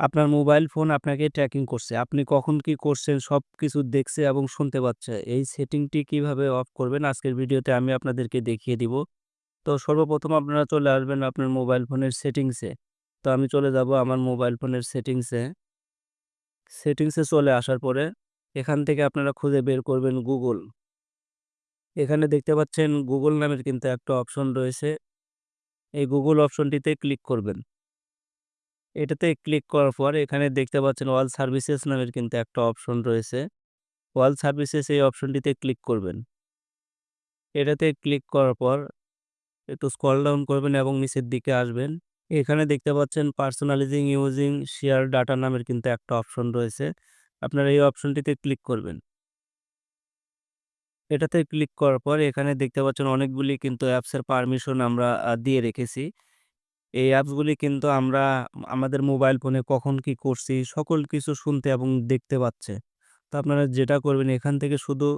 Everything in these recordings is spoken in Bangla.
আপনার মোবাইল ফোন আপনাকে ট্র্যাকিং করছে। আপনি কখন কি করছেন সব কিছু দেখছে এবং শুনতে পাচ্ছে। এই সেটিংটি কীভাবে অফ করবেন, আজকের ভিডিওতে আমি আপনাদেরকে দেখিয়ে দিব। তো সর্বপ্রথম আপনারা চলে আসবেন আপনার মোবাইল ফোনের সেটিংসে। তো আমি চলে যাব আমার মোবাইল ফোনের সেটিংসে। সেটিংসে চলে আসার পরে এখান থেকে আপনারা খুঁজে বের করবেন গুগল। এখানে দেখতে পাচ্ছেন গুগল নামের কিন্তু একটা অপশন রয়েছে। এই গুগল অপশনটিতে ক্লিক করবেন। এটাতে ক্লিক করার পর এখানে দেখতে পাচ্ছেন অল সার্ভিসেস নামের কিন্তু একটা অপশন রয়েছে। অল সার্ভিসেস এই অপশনটিতে ক্লিক করবেন। এটাতে ক্লিক করার পর একটু স্ক্রল ডাউন করবেন এবং নিচের দিকে আসবেন। এখানে দেখতে পাচ্ছেন পার্সোনালাইজিং ইউজিং শেয়ার ডাটা নামের কিন্তু একটা অপশন রয়েছে। আপনারা এই অপশনটিতে ক্লিক করবেন। এটাতে ক্লিক করার পর এখানে দেখতে পাচ্ছেন অনেকগুলি কিন্তু অ্যাপসের পারমিশন আমরা দিয়ে রেখেছি। এই অ্যাপসগুলি কিন্তু আমরা আমাদের মোবাইল ফোনে কখন কি করছি, সকল কিছু শুনতে এবং দেখতে পাচ্ছে। তো আপনারা যেটা করবেন, এখান থেকে শুধু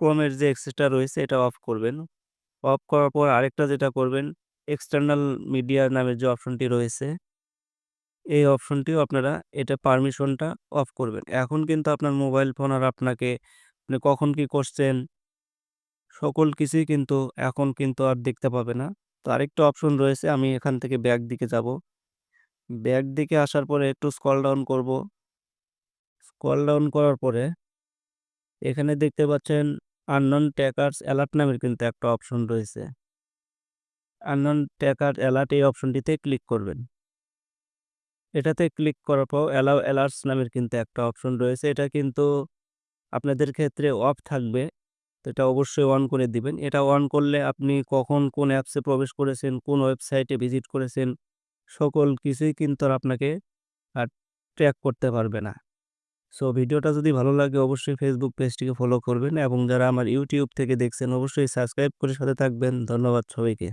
ক্রোমের যে এক্সেসটা রয়েছে, এটা অফ করবেন। অফ করার পর আরেকটা যেটা করবেন এক্সটার্নাল মিডিয়া নামের যে অপশনটি রয়েছে, এই অপশনটিও আপনারা এটা পারমিশনটা অফ করবেন। এখন কিন্তু আপনার মোবাইল ফোন আর আপনাকে আপনি কখন কি করছেন, সকল কিছুই কিন্তু এখন কিন্তু আর দেখতে পাবে না। তো আরেকটা অপশন রয়েছে, আমি এখান থেকে ব্যাক দিকে যাব। ব্যাক দিকে আসার পরে একটু স্কল ডাউন করব। স্কল ডাউন করার পরে এখানে দেখতে পাচ্ছেন আননোন ট্র্যাকারস অ্যালার্ট নামের কিন্তু একটা অপশন রয়েছে। আননন ট্যাকার অ্যালার্ট এই অপশনটিতে ক্লিক করবেন। এটাতে ক্লিক করার পর অ্যালাও অ্যালার্টস নামের কিন্তু একটা অপশন রয়েছে। এটা কিন্তু আপনাদের ক্ষেত্রে অফ থাকবে। তো এটা অবশ্যই অন করে দিবেন। এটা অন করলে আপনি কখন কোন অ্যাপসে প্রবেশ করেছেন, কোন ওয়েবসাইটে ভিজিট করেছেন সকল কিছুই কিন্তু আপনাকে আর ট্র্যাক করতে পারবে না। সো ভিডিওটা যদি ভালো লাগে অবশ্যই ফেসবুক পেজটিকে ফলো করবেন এবং যারা আমার ইউটিউব থেকে দেখছেন অবশ্যই সাবস্ক্রাইব করে সাথে থাকবেন। ধন্যবাদ সবাইকে।